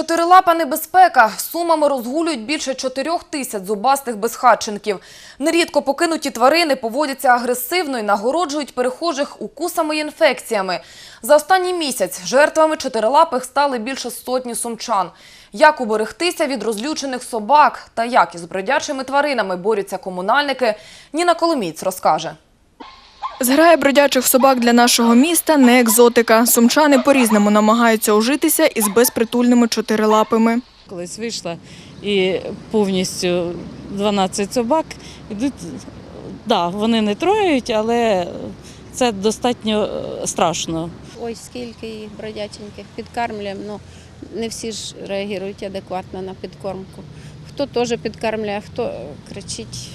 Чотирилапа небезпека. Сумами розгулюють більше чотирьох тисяч зубастих безхатченків. Нерідко покинуті тварини поводяться агресивно і нагороджують перехожих укусами і інфекціями. За останній місяць жертвами чотирилапих стали більше сотні сумчан. Як уберегтися від розлючених собак та як із бродячими тваринами борються комунальники, Ніна Коломієць розкаже. Зграя бродячих собак для нашого міста не екзотика. Сумчани по-різному намагаються ужитися із безпритульними чотирилапими. Колись вийшла і повністю 12 собак ідуть. Да, вони не троють, але це достатньо е, страшно. Ой, скільки їх бродяченьких підкармлюємо. Ну, не всі ж реагують адекватно на підкормку. Хто теж підкармлює, а хто кричить,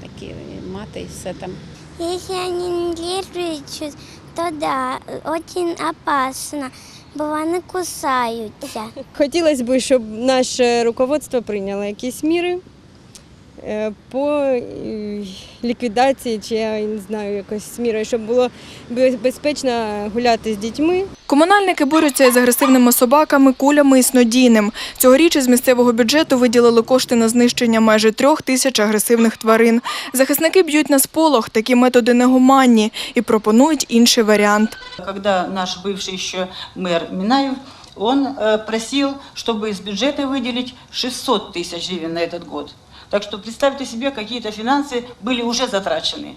такі мати і все там. Если они нервничают, то да, очень опасно, бо вони кусаються. Хотілося б, щоб наше руководство прийняло якісь міри по е, ліквідації, чи я не знаю, якось міри, щоб було без- безпечно гуляти з дітьми. Комунальники борються із агресивними собаками, кулями і снодійним. Цьогоріч із місцевого бюджету виділили кошти на знищення майже трьох тисяч агресивних тварин. Захисники б'ють на сполох, такі методи негуманні і пропонують інший варіант. Когда наш бывший еще мэр Минаев, он э, просил, чтобы из бюджета выделить 600 тысяч гривен на этот год. Так что представьте себе, какие-то финансы были уже затрачены.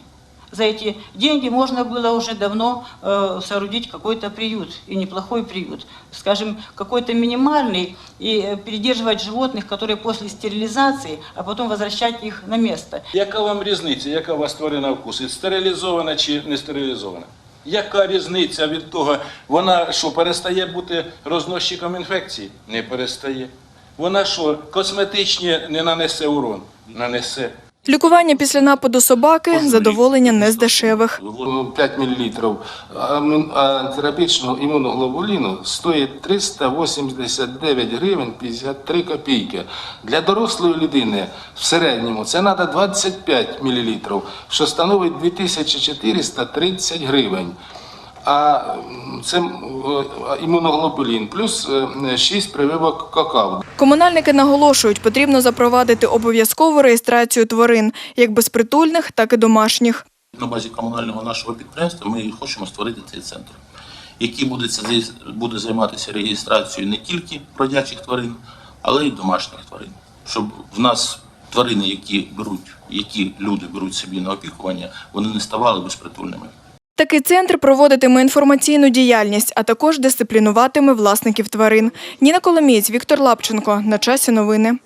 За эти деньги можно было уже давно э, соорудить какой-то приют, и неплохой приют. Скажем, какой-то минимальный, и э, передерживать животных, которые после стерилизации, а потом возвращать их на место. Яка вам різниця, яка у вас тварина вкусить? Стерилізована чи не стерилізована? Яка різниця від того, вона що, перестає бути розносчиком інфекції? Не перестає. Вона що, косметичні не нанесе урон? Нанесе. Лікування після нападу собаки – задоволення не з дешевих. 5 мл антитерапічного імуноглобуліну стоїть 389 гривень 53 копійки. Для дорослої людини в середньому це треба 25 мл, що становить 2430 гривень. А це е, імуноглобулін плюс 6 прививок какао. Комунальники наголошують, потрібно запровадити обов'язкову реєстрацію тварин, як безпритульних, так і домашніх. на базі комунального нашого підприємства ми хочемо створити цей центр, який буде, буде займатися реєстрацією не тільки бродячих тварин, але й домашніх тварин. Щоб в нас тварини, які беруть, які люди беруть собі на опікування, вони не ставали безпритульними. Такий центр проводитиме інформаційну діяльність, а також дисциплінуватиме власників тварин. Ніна Коломієць, Віктор Лапченко. На часі новини.